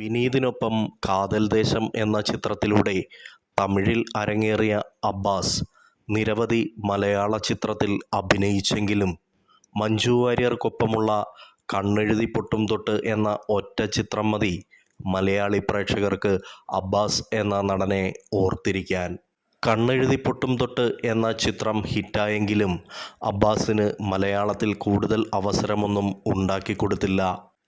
വിനീതിനൊപ്പം കാതൽ ദേശം എന്ന ചിത്രത്തിലൂടെ തമിഴിൽ അരങ്ങേറിയ അബ്ബാസ് നിരവധി മലയാള ചിത്രത്തിൽ അഭിനയിച്ചെങ്കിലും മഞ്ജു വാര്യർക്കൊപ്പമുള്ള കണ്ണെഴുതി പൊട്ടും തൊട്ട് എന്ന ഒറ്റ ചിത്രം മതി മലയാളി പ്രേക്ഷകർക്ക് അബ്ബാസ് എന്ന നടനെ ഓർത്തിരിക്കാൻ. കണ്ണെഴുതി പൊട്ടും തൊട്ട് എന്ന ചിത്രം ഹിറ്റായെങ്കിലും അബ്ബാസിന് മലയാളത്തിൽ കൂടുതൽ അവസരമൊന്നും ഉണ്ടാക്കിക്കൊടുത്തില്ല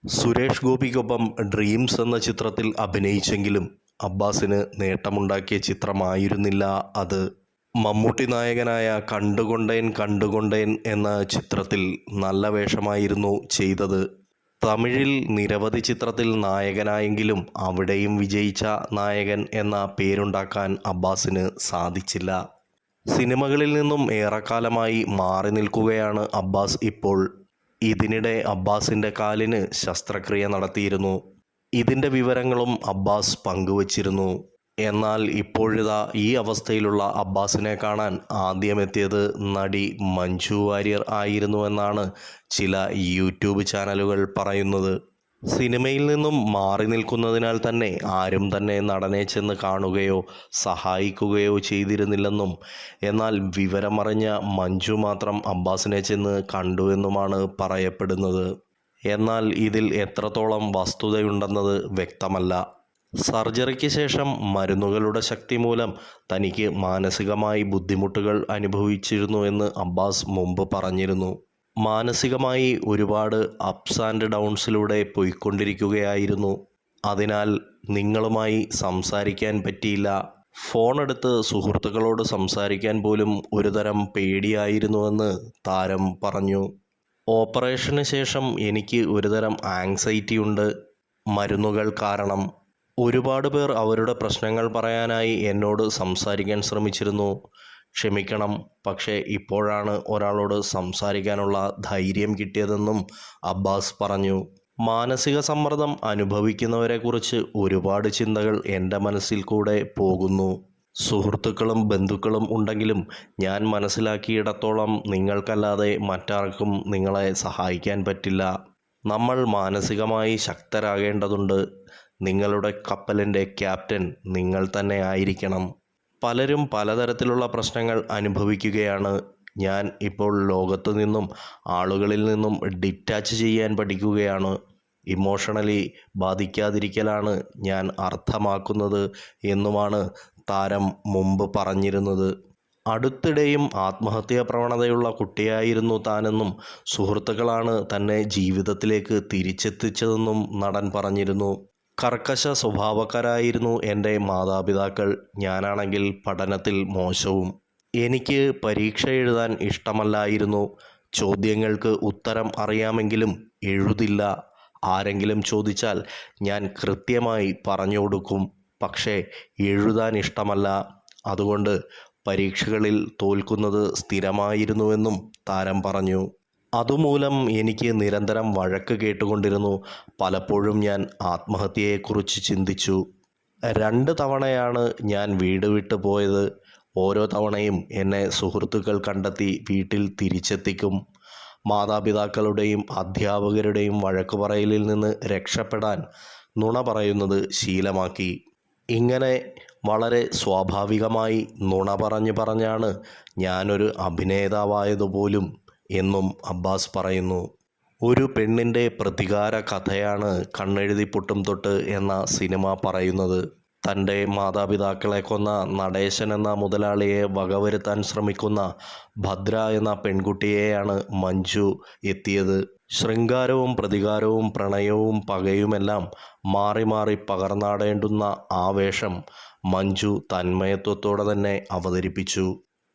സുരേഷ് ഗോപിക്കൊപ്പം ഡ്രീംസ് എന്ന ചിത്രത്തിൽ അഭിനയിച്ചെങ്കിലും അബ്ബാസിന് നേട്ടമുണ്ടാക്കിയ ചിത്രമായിരുന്നില്ല അത്. മമ്മൂട്ടി നായകനായ കണ്ടുകൊണ്ടേൻ കണ്ടുകൊണ്ടേൻ എന്ന ചിത്രത്തിൽ നല്ല വേഷമായിരുന്നു ചെയ്തത്. തമിഴിൽ നിരവധി ചിത്രത്തിൽ നായകനായെങ്കിലും അവിടെയും വിജയിച്ച നായകൻ എന്ന പേരുണ്ടാക്കാൻ അബ്ബാസിന് സാധിച്ചില്ല. സിനിമകളിൽ നിന്നും ഏറെക്കാലമായി മാറി നിൽക്കുകയാണ് അബ്ബാസ് ഇപ്പോൾ. ഇതിനിടെ അബ്ബാസിന്റെ കാലിന് ശസ്ത്രക്രിയ നടത്തിയിരുന്നു. ഇതിന്റെ വിവരങ്ങളും അബ്ബാസ് പങ്കുവച്ചിരുന്നു. എന്നാൽ ഇപ്പോഴിതാ ഈ അവസ്ഥയിലുള്ള അബ്ബാസിനെ കാണാൻ ആദ്യമെത്തിയത് നടി മഞ്ജു വാര്യർ ആയിരുന്നുവെന്നാണ് ചില യൂട്യൂബ് ചാനലുകൾ പറയുന്നത്. സിനിമയിൽ നിന്നും മാറി നിൽക്കുന്നതിനാൽ തന്നെ ആരും തന്നെ നടനെ ചെന്ന് കാണുകയോ സഹായിക്കുകയോ ചെയ്തിരുന്നില്ലെന്നും എന്നാൽ വിവരമറിഞ്ഞ മഞ്ജു മാത്രം അബ്ബാസിനെ ചെന്ന് കണ്ടുവെന്നുമാണ് പറയപ്പെടുന്നത്. എന്നാൽ ഇതിൽ എത്രത്തോളം വസ്തുതയുണ്ടെന്നത് വ്യക്തമല്ല. സർജറിക്ക് ശേഷം മരുന്നുകളുടെ ശക്തി മൂലം തനിക്ക് മാനസികമായി ബുദ്ധിമുട്ടുകൾ അനുഭവിച്ചിരുന്നു എന്ന് അബ്ബാസ് മുമ്പ് പറഞ്ഞിരുന്നു. മാനസികമായി ഒരുപാട് അപ്സ് ആൻഡ് ഡൗൺസിലൂടെ പോയിക്കൊണ്ടിരിക്കുകയായിരുന്നു. അതിനാൽ നിങ്ങളുമായി സംസാരിക്കാൻ പറ്റിയില്ല. ഫോണെടുത്ത് സുഹൃത്തുക്കളോട് സംസാരിക്കാൻ പോലും ഒരുതരം പേടിയായിരുന്നുവെന്ന് താരം പറഞ്ഞു. ഓപ്പറേഷന് ശേഷം എനിക്ക് ഒരുതരം ആങ്സൈറ്റി ഉണ്ട്. മരുന്നുകൾ കാരണം. ഒരുപാട് പേർ അവരുടെ പ്രശ്നങ്ങൾ പറയാനായി എന്നോട് സംസാരിക്കാൻ ശ്രമിച്ചിരുന്നു. ക്ഷമിക്കണം. പക്ഷേ ഇപ്പോഴാണ് ഒരാളോട് സംസാരിക്കാനുള്ള ധൈര്യം കിട്ടിയതെന്നും അബ്ബാസ് പറഞ്ഞു. മാനസിക സമ്മർദ്ദം അനുഭവിക്കുന്നവരെക്കുറിച്ച് ഒരുപാട് ചിന്തകൾ എന്റെ മനസ്സിൽ കൂടെ പോകുന്നു. സുഹൃത്തുക്കളും ബന്ധുക്കളും ഉണ്ടെങ്കിലും ഞാൻ മനസ്സിലാക്കിയിടത്തോളം നിങ്ങൾക്കല്ലാതെ മറ്റാർക്കും നിങ്ങളെ സഹായിക്കാൻ പറ്റില്ല. നമ്മൾ മാനസികമായി ശക്തരാകേണ്ടതുണ്ട്. നിങ്ങളുടെ കപ്പലിന്റെ ക്യാപ്റ്റൻ നിങ്ങൾ തന്നെ ആയിരിക്കണം. പലരും പലതരത്തിലുള്ള പ്രശ്നങ്ങൾ അനുഭവിക്കുകയാണ്. ഞാൻ ഇപ്പോൾ ലോകത്തു നിന്നും ആളുകളിൽ നിന്നും ഡിറ്റാച്ച് ചെയ്യാൻ പഠിക്കുകയാണ്. ഇമോഷണലി ബാധിക്കാതിരിക്കലാണ് ഞാൻ അർത്ഥമാക്കുന്നത് എന്നുമാണ് താരം മുമ്പ് പറഞ്ഞിരുന്നത്. അടുത്തിടെയും ആത്മഹത്യാ പ്രവണതയുള്ള കുട്ടിയായിരുന്നു താനെന്നും സുഹൃത്തുക്കളാണ് തന്നെ ജീവിതത്തിലേക്ക് തിരിച്ചെത്തിച്ചതെന്നും നടൻ പറഞ്ഞിരുന്നു. കർക്കശ സ്വഭാവക്കാരായിരുന്നു എന്റെ മാതാപിതാക്കൾ. ഞാനാണെങ്കിൽ പഠനത്തിൽ മോശവും. എനിക്ക് പരീക്ഷ എഴുതാൻ ഇഷ്ടമല്ലായിരുന്നു. ചോദ്യങ്ങൾക്ക് ഉത്തരം അറിയാമെങ്കിലും എഴുതില്ല. ആരെങ്കിലും ചോദിച്ചാൽ ഞാൻ കൃത്യമായി പറഞ്ഞു കൊടുക്കും പക്ഷേ എഴുതാൻ ഇഷ്ടമല്ല. അതുകൊണ്ട് പരീക്ഷകളിൽ തോൽക്കുന്നത് സ്ഥിരമായിരുന്നുവെന്നും താരം പറഞ്ഞു. അതുമൂലം എനിക്ക് നിരന്തരം വഴക്ക് കേട്ടുകൊണ്ടിരുന്നു. പലപ്പോഴും ഞാൻ ആത്മഹത്യയെക്കുറിച്ച് ചിന്തിച്ചു. രണ്ട് തവണയാണ് ഞാൻ വീട് വിട്ടു പോയത്. ഓരോ തവണയും എന്നെ സുഹൃത്തുക്കൾ കണ്ടെത്തി വീട്ടിൽ തിരിച്ചെത്തിക്കും. മാതാപിതാക്കളുടെയും അധ്യാപകരുടെയും വഴക്ക് പറയലിൽ നിന്ന് രക്ഷപ്പെടാൻ നുണ പറയുന്നത് ശീലമാക്കി. ഇങ്ങനെ വളരെ സ്വാഭാവികമായി നുണ പറഞ്ഞു പറഞ്ഞാണ് ഞാനൊരു അഭിനേതാവായതുപോലും എന്നും അബ്ബാസ് പറയുന്നു. ഒരു പെണ്ണിന്റെ പ്രതികാര കഥയാണ് കണ്ണെഴുതി പൊട്ടും തൊട്ട് എന്ന സിനിമ പറയുന്നത്. തന്റെ മാതാപിതാക്കളെ കൊന്ന നടേശൻ എന്ന മുതലാളിയെ വകവരുത്താൻ ശ്രമിക്കുന്ന ഭദ്ര എന്ന പെൺകുട്ടിയെയാണ് മഞ്ജു എത്തിയത്. ശൃംഗാരവും പ്രതികാരവും പ്രണയവും പകയുമെല്ലാം മാറി മാറി പകർന്നാടേണ്ടുന്ന ആവേശം മഞ്ജു തന്മയത്വത്തോടെ തന്നെ അവതരിപ്പിച്ചു.